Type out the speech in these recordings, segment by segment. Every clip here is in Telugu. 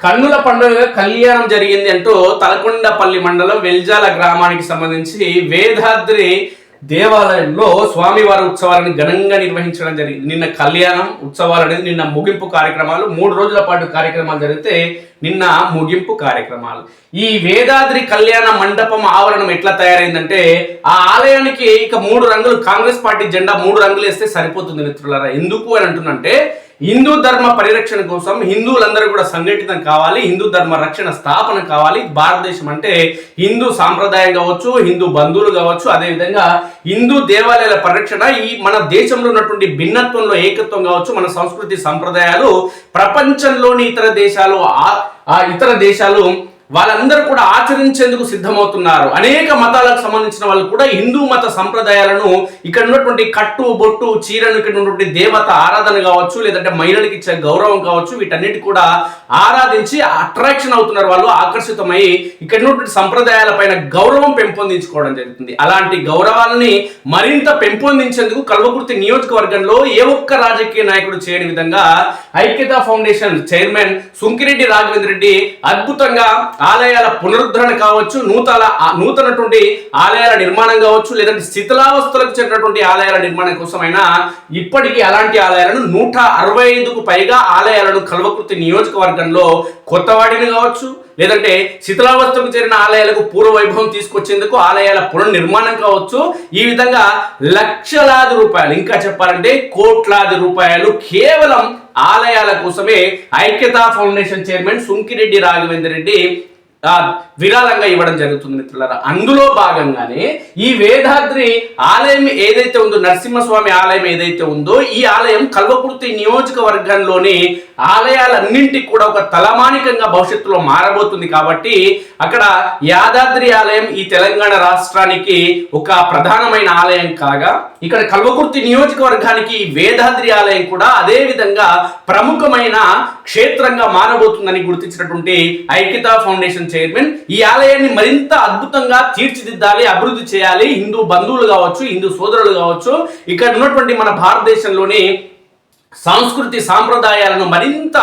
కన్నుల పండుగ కళ్యాణం జరిగింది అంటూ తలకొండపల్లి మండలం వెల్జాల గ్రామానికి సంబంధించి వేదాద్రి దేవాలయంలో స్వామివారి ఉత్సవాలను ఘనంగా నిర్వహించడం జరిగింది. నిన్న కళ్యాణం ఉత్సవాలు అనేది నిన్న ముగింపు కార్యక్రమాలు. మూడు రోజుల పాటు కార్యక్రమాలు జరిగితే నిన్న ముగింపు కార్యక్రమాలు. ఈ వేదాద్రి కళ్యాణ మండపం ఆవరణం ఎట్లా తయారైందంటే ఆ ఆలయానికి ఇక మూడు రంగులు కాంగ్రెస్ పార్టీ జెండా మూడు రంగులు వేస్తే సరిపోతుంది మిత్రులారా. ఎందుకు అని అంటున్నంటే హిందూ ధర్మ పరిరక్షణ కోసం హిందువులందరూ కూడా సంఘటితం కావాలి హిందూ ధర్మ రక్షణ స్థాపన కావాలి. భారతదేశం అంటే హిందూ సాంప్రదాయం కావచ్చు హిందూ బంధువులు కావచ్చు అదేవిధంగా హిందూ దేవాలయాల పరిరక్షణ ఈ మన దేశంలో ఉన్నటువంటి భిన్నత్వంలో ఏకత్వం కావచ్చు మన సంస్కృతి సంప్రదాయాలు ప్రపంచంలోని ఇతర దేశాలు ఆ- ఆ ఇతర దేశాలు వాళ్ళందరూ కూడా ఆచరించేందుకు సిద్ధమవుతున్నారు. అనేక మతాలకు సంబంధించిన వాళ్ళు కూడా హిందూ మత సంప్రదాయాలను ఇక్కడ ఉన్నటువంటి కట్టు బొట్టు చీరను ఇక్కడ ఉన్నటువంటి దేవత ఆరాధన కావచ్చు లేదంటే మహిళలకు ఇచ్చే గౌరవం కావచ్చు వీటన్నిటి కూడా ఆరాధించి అట్రాక్షన్ అవుతున్నారు వాళ్ళు ఆకర్షితమై ఇక్కడ ఉన్నటువంటి సంప్రదాయాల పైన గౌరవం పెంపొందించుకోవడం జరుగుతుంది. అలాంటి గౌరవాలని మరింత పెంపొందించేందుకు కల్వకుర్తి నియోజకవర్గంలో ఏ ఒక్క రాజకీయ నాయకుడు చేయని విధంగా ఐక్యతా ఫౌండేషన్ చైర్మన్ సుంకిరెడ్డి రాఘవేంద్ర రెడ్డి అద్భుతంగా ఆలయాల పునరుద్ధరణ కావచ్చు నూతన నూతనటువంటి ఆలయాల నిర్మాణం కావచ్చు లేదంటే శిథిలావస్థలకు చెందినటువంటి ఆలయాల నిర్మాణం కోసమైనా ఇప్పటికీ అలాంటి ఆలయాలను నూట అరవై ఐదుకు పైగా ఆలయాలను కల్వకుర్తి నియోజకవర్గంలో కొత్తవాడిని కావచ్చు లేదంటే శిథిలావస్థకు చేరిన ఆలయాలకు పూర్వ వైభవం తీసుకొచ్చేందుకు ఆలయాల పునర్నిర్మాణం కావచ్చు. ఈ విధంగా లక్షలాది రూపాయలు ఇంకా చెప్పాలంటే కోట్లాది రూపాయలు కేవలం ఆలయాల కోసమే ఐక్యతా ఫౌండేషన్ చైర్మన్ సుంకిరెడ్డి రాఘవేంద్ర రెడ్డి విరాళంగా ఇవ్వడం జరుగుతుంది మిత్రులారా. అందులో భాగంగానే ఈ వేదాద్రి ఆలయం ఏదైతే ఉందో నరసింహస్వామి ఆలయం ఏదైతే ఉందో ఈ ఆలయం కల్వకుర్తి నియోజకవర్గంలోని ఆలయాలన్నింటికి కూడా ఒక తలమానికంగా భవిష్యత్తులో మారబోతుంది కాబట్టి అక్కడ యాదాద్రి ఆలయం ఈ తెలంగాణ రాష్ట్రానికి ఒక ప్రధానమైన ఆలయం కాగా ఇక్కడ కల్వకుర్తి నియోజకవర్గానికి వేదాద్రి ఆలయం కూడా అదే విధంగా ప్రముఖమైన క్షేత్రంగా మారబోతుందని గుర్తించినటువంటి ఐక్యతా ఫౌండేషన్ చైర్మన్ ఈ ఆలయాన్ని మరింత అద్భుతంగా తీర్చిదిద్దాలి అభివృద్ధి చేయాలి. హిందూ బంధువులు కావచ్చు హిందూ సోదరులు కావచ్చు. ఇక్కడ ఉన్నటువంటి మన భారతదేశంలోని సంస్కృతి సాంప్రదాయాలను మరింత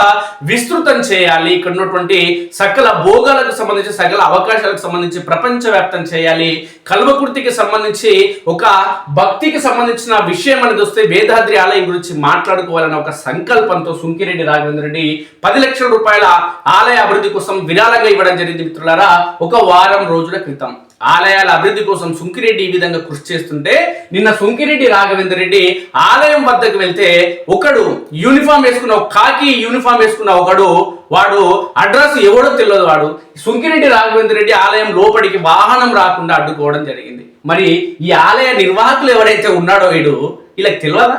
విస్తృతం చేయాలి. ఇక్కడ ఉన్నటువంటి సకల భోగాలకు సంబంధించి సకల అవకాశాలకు సంబంధించి ప్రపంచవ్యాప్తం చేయాలి. కల్వకుర్తికి సంబంధించి ఒక భక్తికి సంబంధించిన విషయం అనేది వస్తే వేదాద్రి ఆలయం గురించి మాట్లాడుకోవాలన్న ఒక సంకల్పంతో సుంకిరెడ్డి రాఘవేంద్ర రెడ్డి పది లక్షల రూపాయల ఆలయ అభివృద్ధి కోసం విరాళంగా ఇవ్వడం జరిగింది మిత్రులారా. ఒక వారం రోజుల క్రితం. ఆలయాల అభివృద్ధి కోసం సుంకిరెడ్డి ఈ విధంగా కృషి చేస్తుంటే నిన్న సుంకిరెడ్డి రాఘవేంద్ర రెడ్డి ఆలయం వద్దకు వెళ్తే ఒకడు యూనిఫామ్ వేసుకున్న కాకి యూనిఫామ్ వేసుకున్న ఒకడు వాడు అడ్రస్ ఎవడో తెలియదు వాడు. సుంకిరెడ్డి రాఘవేంద్ర రెడ్డి ఆలయం లోపలికి వాహనం రాకుండా అడ్డుకోవడం జరిగింది. మరి ఈ ఆలయ నిర్వాహకులు ఎవరైతే ఉన్నాడో వీడు వీళ్ళకి తెలియదా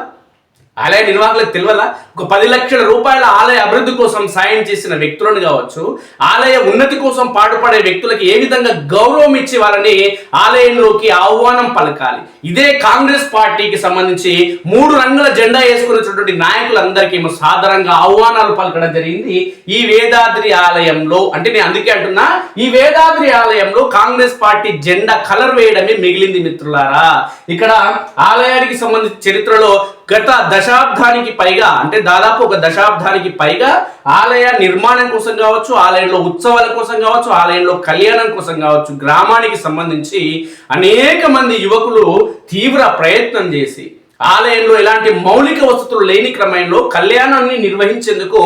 ఆలయ నిర్వాహకులకు తెలియదా? ఒక పది లక్షల రూపాయల ఆలయ అభివృద్ధి కోసం సాయం చేసిన వ్యక్తులను కావచ్చు ఆలయ ఉన్నతి కోసం పాటుపడే వ్యక్తులకు ఏ విధంగా గౌరవం ఇచ్చి వాళ్ళని ఆలయంలోకి ఆహ్వానం పలకాలి? ఇదే కాంగ్రెస్ పార్టీకి సంబంధించి మూడు రంగుల జెండా వేసుకున్నటువంటి నాయకులందరికీ ఏమో సాధారణంగా ఆహ్వానాలు పలకడం జరిగింది. ఈ వేదాద్రి ఆలయంలో అంటే నేను అందుకే అంటున్నా ఈ వేదాద్రి ఆలయంలో కాంగ్రెస్ పార్టీ జెండా కలర్ వేయడమే మిగిలింది మిత్రులారా. ఇక్కడ ఆలయానికి సంబంధించి చరిత్రలో గత దశాబ్దానికి పైగా అంటే దాదాపు ఒక దశాబ్దానికి పైగా ఆలయ నిర్మాణం కోసం కావచ్చు ఆలయంలో ఉత్సవాల కోసం కావచ్చు ఆలయంలో కళ్యాణం కోసం కావచ్చు గ్రామానికి సంబంధించి అనేక మంది యువకులు తీవ్ర ప్రయత్నం చేసి ఆలయంలో ఎలాంటి మౌలిక వసతులు లేని క్రమంలో కళ్యాణాన్ని నిర్వహించేందుకు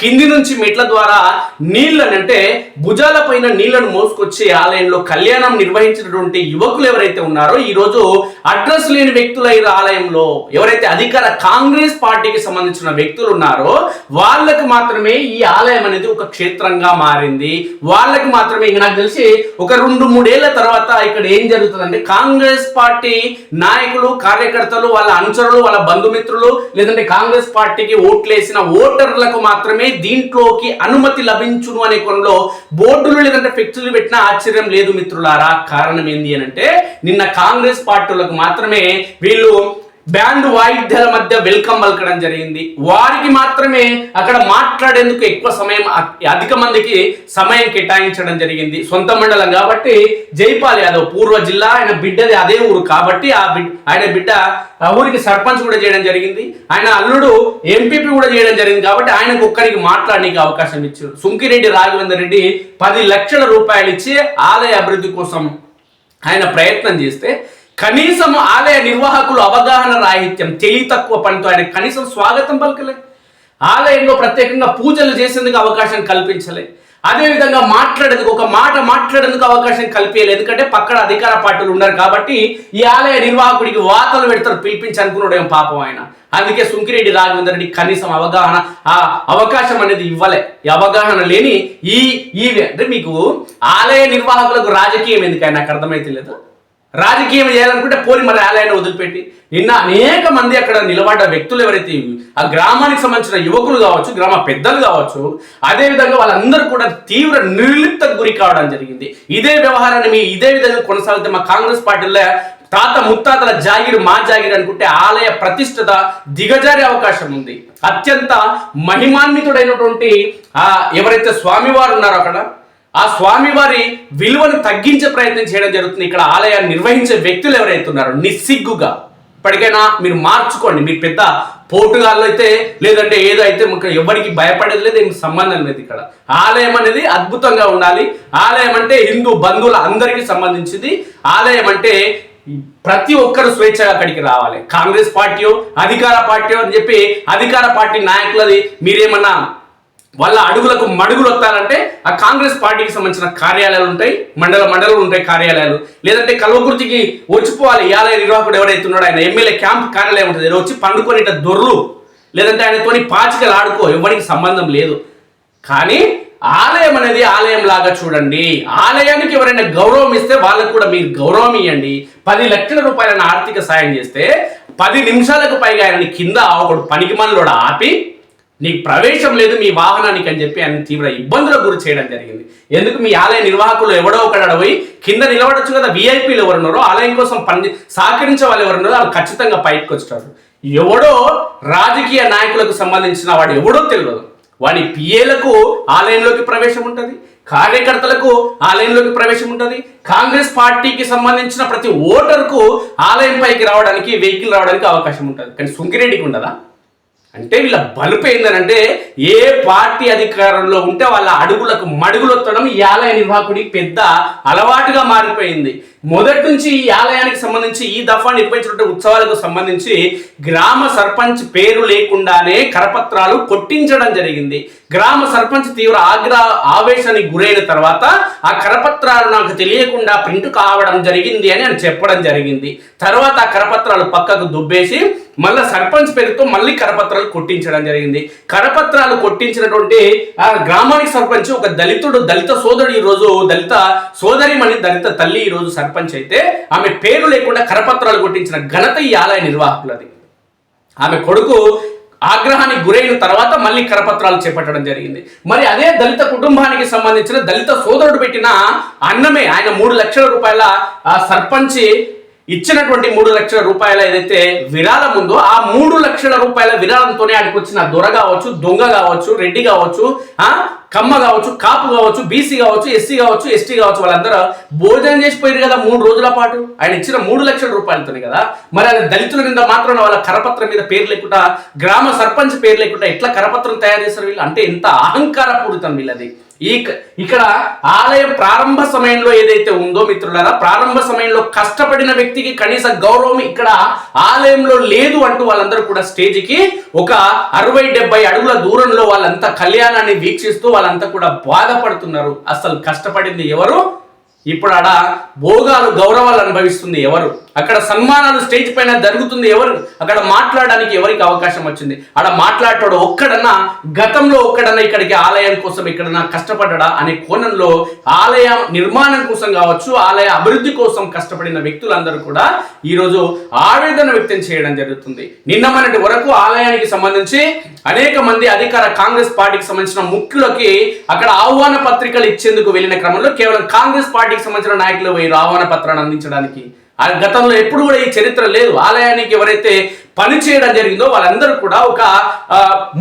కింది నుంచి మెట్ల ద్వారా నీళ్ళని అంటే భుజాల పైన నీళ్ళను మోసుకొచ్చి ఆలయంలో కళ్యాణం నిర్వహించినటువంటి యువకులు ఎవరైతే ఉన్నారో ఈ రోజు అడ్రస్ లేని వ్యక్తుల ఆలయంలో ఎవరైతే అధికార కాంగ్రెస్ పార్టీకి సంబంధించిన వ్యక్తులు ఉన్నారో వాళ్ళకి మాత్రమే ఈ ఆలయం అనేది ఒక క్షేత్రంగా మారింది. వాళ్ళకి మాత్రమే ఇక నాకు తెలిసి ఒక రెండు మూడేళ్ళ తర్వాత ఇక్కడ ఏం జరుగుతుందంటే కాంగ్రెస్ పార్టీ నాయకులు కార్యకర్తలు వాళ్ళ అనుచరులు వాళ్ళ బంధుమిత్రులు లేదంటే కాంగ్రెస్ పార్టీకి ఓట్లేసిన ఓటర్లకు మాత్రమే దీంట్లోకి అనుమతి లభించును అనే కొనలో బోర్డులు లేదంటే ఫ్లెక్సులు పెట్టిన ఆశ్చర్యం లేదు మిత్రులారా. కారణం ఏంది అని అంటే నిన్న కాంగ్రెస్ పార్టీలకు మాత్రమే వీళ్ళు బ్యాండ్ వాయిద్యాల మధ్య వెల్కమ్ పలకడం జరిగింది. వారికి మాత్రమే అక్కడ మాట్లాడేందుకు ఎక్కువ సమయం అధిక మందికి సమయం కేటాయించడం జరిగింది. సొంత మండలం కాబట్టి జైపాల్ యాదవ్ పూర్వ జిల్లా ఆయన బిడ్డది అదే ఊరు కాబట్టి ఆ బిడ్ ఆయన బిడ్డ ఆ ఊరికి సర్పంచ్ కూడా చేయడం జరిగింది. ఆయన అల్లుడు ఎంపీపీ కూడా చేయడం జరిగింది కాబట్టి ఆయనకు ఒక్కరికి మాట్లాడడానికి అవకాశం ఇచ్చారు. సుంకిరెడ్డి రాఘవేందర్ రెడ్డి పది లక్షల రూపాయలు ఇచ్చి ఆలయ అభివృద్ధి కోసం ఆయన ప్రయత్నం చేస్తే కనీసం ఆలయ నిర్వాహకులు అవగాహన రాహిత్యం తెలివి తక్కువ పనితో ఆయన కనీసం స్వాగతం పలకలే. ఆలయంలో ప్రత్యేకంగా పూజలు చేసేందుకు అవకాశం కల్పించలే. అదేవిధంగా మాట్లాడేందుకు ఒక మాట మాట్లాడేందుకు అవకాశం కల్పించలేదు ఎందుకంటే పక్కన అధికార పార్టీలు ఉన్నారు కాబట్టి ఈ ఆలయ నిర్వాహకుడికి వార్తలు పెడతారు పిలిపించి అనుకున్నాడు ఏం పాపం ఆయన. అందుకే సుంకిరెడ్డి రాఘవేందర్ రెడ్డి కనీసం అవగాహన ఆ అవకాశం అనేది ఇవ్వలే. ఈ అవగాహన లేని ఈ ఈ అంటే మీకు ఆలయ నిర్వాహకులకు రాజకీయం ఎందుకైనా నాకు అర్థమైతే లేదు? రాజకీయం చేయాలనుకుంటే పోలి మరి ఆలయాన్ని వదిలిపెట్టి. నిన్న అనేక మంది అక్కడ నిలబడ్డ వ్యక్తులు ఎవరైతే ఆ గ్రామానికి సంబంధించిన యువకులు కావచ్చు గ్రామ పెద్దలు కావచ్చు అదే విధంగా వాళ్ళందరూ కూడా తీవ్ర నిర్లిప్తకు గురి కావడం జరిగింది. ఇదే వ్యవహారాన్ని మీ ఇదే విధంగా కొనసాగితే మా కాంగ్రెస్ పార్టీలో తాత ముత్తాతల జాగిరి మా జాగిరి అనుకుంటే ఆలయ ప్రతిష్టత దిగజారే అవకాశం ఉంది. అత్యంత మహిమాన్వితుడైనటువంటి ఆ ఎవరైతే స్వామివారు ఉన్నారో అక్కడ ఆ స్వామివారి విలువను తగ్గించే ప్రయత్నం చేయడం జరుగుతుంది. ఇక్కడ ఆలయాన్ని నిర్వహించే వ్యక్తులు ఎవరైతే ఉన్నారో నిస్సిగ్గుగా. ఇప్పటికైనా మీరు మార్చుకోండి. మీరు పెద్ద పోటుగాళ్ళు అయితే లేదంటే ఏదో అయితే ఎవరికి భయపడేది లేదు ఏం సంబంధం లేదు ఇక్కడ. ఆలయం అనేది అద్భుతంగా ఉండాలి. ఆలయం అంటే హిందూ బంధువుల అందరికీ సంబంధించింది. ఆలయం అంటే ప్రతి ఒక్కరు స్వేచ్ఛగా అక్కడికి రావాలి. కాంగ్రెస్ పార్టీ అధికార పార్టీ అని చెప్పి అధికార పార్టీ నాయకులది మీరేమన్నా వాళ్ళ అడుగులకు మడుగులు వస్తారంటే ఆ కాంగ్రెస్ పార్టీకి సంబంధించిన కార్యాలయాలు ఉంటాయి మండల మండలాలు ఉంటాయి కార్యాలయాలు. లేదంటే కల్వకుర్తికి వచ్చిపోవాలి ఈ ఆలయ నిర్వాహకుడు ఎవరైతే ఉన్నాడో ఆయన ఎమ్మెల్యే క్యాంప్ కార్యాలయం ఉంటుంది. వచ్చి పండుకొని ఇట్లా దొర్రు. లేదంటే ఆయనతోని పాచికలు ఆడుకో ఎవరికి సంబంధం లేదు. కానీ ఆలయం అనేది ఆలయం లాగా చూడండి. ఆలయానికి ఎవరైనా గౌరవం ఇస్తే వాళ్ళకు కూడా మీరు గౌరవం ఇవ్వండి పది లక్షల రూపాయల ఆర్థిక సాయం చేస్తే పది నిమిషాలకు పైగా ఆయన కింద ఒకడు పనికి మనలోడు ఆపి నీకు ప్రవేశం లేదు మీ వాహనానికి అని చెప్పి ఆయన తీవ్ర ఇబ్బందులకు గురి చేయడం జరిగింది. ఎందుకు మీ ఆలయ నిర్వాహకులు ఎవడో ఒకడు పోయి కింద నిలబడచ్చు కదా విఐపీలు ఎవరు ఉన్నారో ఆలయం కోసం పని సహకరించే వాళ్ళు ఎవరు ఉన్నారో వాళ్ళు ఖచ్చితంగా పైకి వచ్చారు ఎవడో రాజకీయ నాయకులకు సంబంధించిన వాడు ఎవడో తెలియదు. వాడి పిఏలకు ఆలయంలోకి ప్రవేశం ఉంటుంది కార్యకర్తలకు ఆలయంలోకి ప్రవేశం ఉంటుంది కాంగ్రెస్ పార్టీకి సంబంధించిన ప్రతి ఓటర్కు ఆలయం పైకి రావడానికి వెహికల్ రావడానికి అవకాశం ఉంటుంది. కానీ సుంకిరెడ్డికి ఉండదా? అంటే వీళ్ళ బలుపు ఏంటంటే ఏ పార్టీ అధికారంలో ఉంటే వాళ్ళ అడుగులకు మడుగులొత్తడం ఈ ఆలయ నిర్వాహకుడికి పెద్ద అలవాటుగా మారిపోయింది. మొదటి నుంచి ఈ ఆలయానికి సంబంధించి ఈ దఫా నిర్వహించినటువంటి ఉత్సవాలకు సంబంధించి గ్రామ సర్పంచ్ పేరు లేకుండానే కరపత్రాలు కొట్టించడం జరిగింది. గ్రామ సర్పంచ్ తీవ్ర ఆగ్రహ ఆవేశానికి గురైన తర్వాత ఆ కరపత్రాలు నాకు తెలియకుండా ప్రింట్ కావడం జరిగింది అని ఆయన చెప్పడం జరిగింది. తర్వాత ఆ కరపత్రాలు పక్కకు దుబ్బేసి మళ్ళీ సర్పంచ్ పేరుతో మళ్ళీ కరపత్రాలు కొట్టించడం జరిగింది. కరపత్రాలు కొట్టించినటువంటి ఆ గ్రామానికి సర్పంచ్ ఒక దళితుడు దళిత సోదరుడు ఈరోజు రోజు దళిత సోదరిమణి దళిత తల్లి ఈ రోజు సర్పంచ్ అయితే ఆమె పేరు లేకుండా కరపత్రాలు కొట్టించిన ఘనత ఈ ఆలయ నిర్వాహకులది. ఆమె కొడుకు ఆగ్రహానికి గురైన తర్వాత మళ్ళీ కరపత్రాలు చేపట్టడం జరిగింది. మరి అదే దళిత కుటుంబానికి సంబంధించిన దళిత సోదరుడు పెట్టిన అన్నమే ఆయన మూడు లక్షల రూపాయల ఆ సర్పంచ్ ఇచ్చినటువంటి మూడు లక్షల రూపాయల ఏదైతే విరాళం ఉందో ఆ మూడు లక్షల రూపాయల విరాళంతోనే ఆడికి వచ్చిన దొర కావచ్చు దొంగ కావచ్చు రెడ్డి కావచ్చు ఆ కమ్మ కావచ్చు కాపు కావచ్చు బీసీ కావచ్చు ఎస్సీ కావచ్చు ఎస్టీ కావచ్చు వాళ్ళందరూ భోజనం చేసిపోయారు కదా మూడు రోజుల పాటు. ఆయన ఇచ్చిన మూడు లక్షల రూపాయలతోనే కదా. మరి ఆయన దళితుల మీద మాత్రం వాళ్ళ కరపత్రం మీద పేరు లేకుండా గ్రామ సర్పంచ్ పేరు లేకుండా ఎట్లా కరపత్రం తయారు చేస్తారు వీళ్ళు? అంటే ఎంత అహంకారపూరితం వీళ్ళది. ఈ ఇక్కడ ఆలయం ప్రారంభ సమయంలో ఏదైతే ఉందో మిత్రులారా ప్రారంభ సమయంలో కష్టపడిన వ్యక్తికి కనీస గౌరవం ఇక్కడ ఆలయంలో లేదు అంటూ వాళ్ళందరూ కూడా స్టేజ్కి ఒక అరవై డెబ్బై అడుగుల దూరంలో వాళ్ళంతా కళ్యాణాన్ని వీక్షిస్తూ వాళ్ళంతా కూడా బాధపడుతున్నారు. అసలు కష్టపడింది ఎవరు? ఇప్పుడు ఆడ భోగాలు గౌరవాలు అనుభవిస్తుంది ఎవరు? అక్కడ సన్మానాలు స్టేజ్ పైన జరుగుతుంది ఎవరు? అక్కడ మాట్లాడడానికి ఎవరికి అవకాశం వచ్చింది? అక్కడ మాట్లాడటాడు ఒక్కడన్నా గతంలో ఒక్కడన్నా ఇక్కడికి ఆలయం కోసం ఎక్కడన్నా కష్టపడ్డా అనే కోణంలో ఆలయ నిర్మాణం కోసం కావచ్చు ఆలయ అభివృద్ధి కోసం కష్టపడిన వ్యక్తులందరూ కూడా ఈరోజు ఆవేదన వ్యక్తం చేయడం జరుగుతుంది. నిన్న వరకు ఆలయానికి సంబంధించి అనేక మంది అధికార కాంగ్రెస్ పార్టీకి సంబంధించిన ముఖ్యులకి అక్కడ ఆహ్వాన పత్రికలు ఇచ్చేందుకు వెళ్ళిన క్రమంలో కేవలం కాంగ్రెస్ పార్టీకి సంబంధించిన నాయకులు పోయి ఆహ్వాన పత్రాన్ని అందించడానికి ఆ గతంలో ఎప్పుడు కూడా ఈ చరిత్ర లేదు. ఆలయానికి ఎవరైతే పని చేయడం జరిగిందో వాళ్ళందరూ కూడా ఒక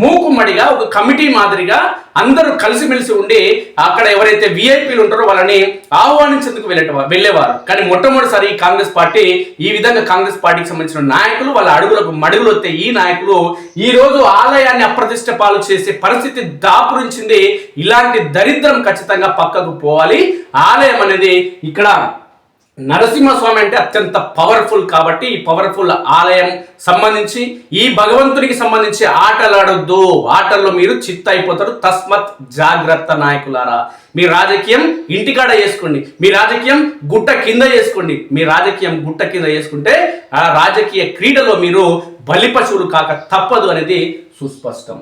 మూకుమ్మడిగా ఒక కమిటీ మాదిరిగా అందరూ కలిసిమెలిసి ఉండి అక్కడ ఎవరైతే విఐపీలు ఉంటారో వాళ్ళని ఆహ్వానించేందుకు వెళ్ళేట వెళ్ళేవారు. కానీ మొట్టమొదటిసారి ఈ కాంగ్రెస్ పార్టీ ఈ విధంగా కాంగ్రెస్ పార్టీకి సంబంధించిన నాయకులు వాళ్ళ అడుగులకు మడుగులు వస్తే ఈ నాయకులు ఈ రోజు ఆలయాన్ని అప్రతిష్ట పాలు చేసే పరిస్థితి దాపురించింది. ఇలాంటి దరిద్రం ఖచ్చితంగా పక్కకు పోవాలి. ఆలయం అనేది ఇక్కడ నరసింహస్వామి అంటే అత్యంత పవర్ఫుల్ కాబట్టి ఈ పవర్ఫుల్ ఆలయం సంబంధించి ఈ భగవంతునికి సంబంధించి ఆటలాడొద్దు ఆటల్లో మీరు చిత్త అయిపోతారు. తస్మత్ జాగ్రత్త నాయకులారా. మీ రాజకీయం ఇంటికాడ చేసుకోండి. మీ రాజకీయం గుట్ట కింద చేసుకోండి. మీ రాజకీయం గుట్ట కింద చేసుకుంటే ఆ రాజకీయ క్రీడలో మీరు బలిపశువులు కాక తప్పదు అనేది సుస్పష్టం.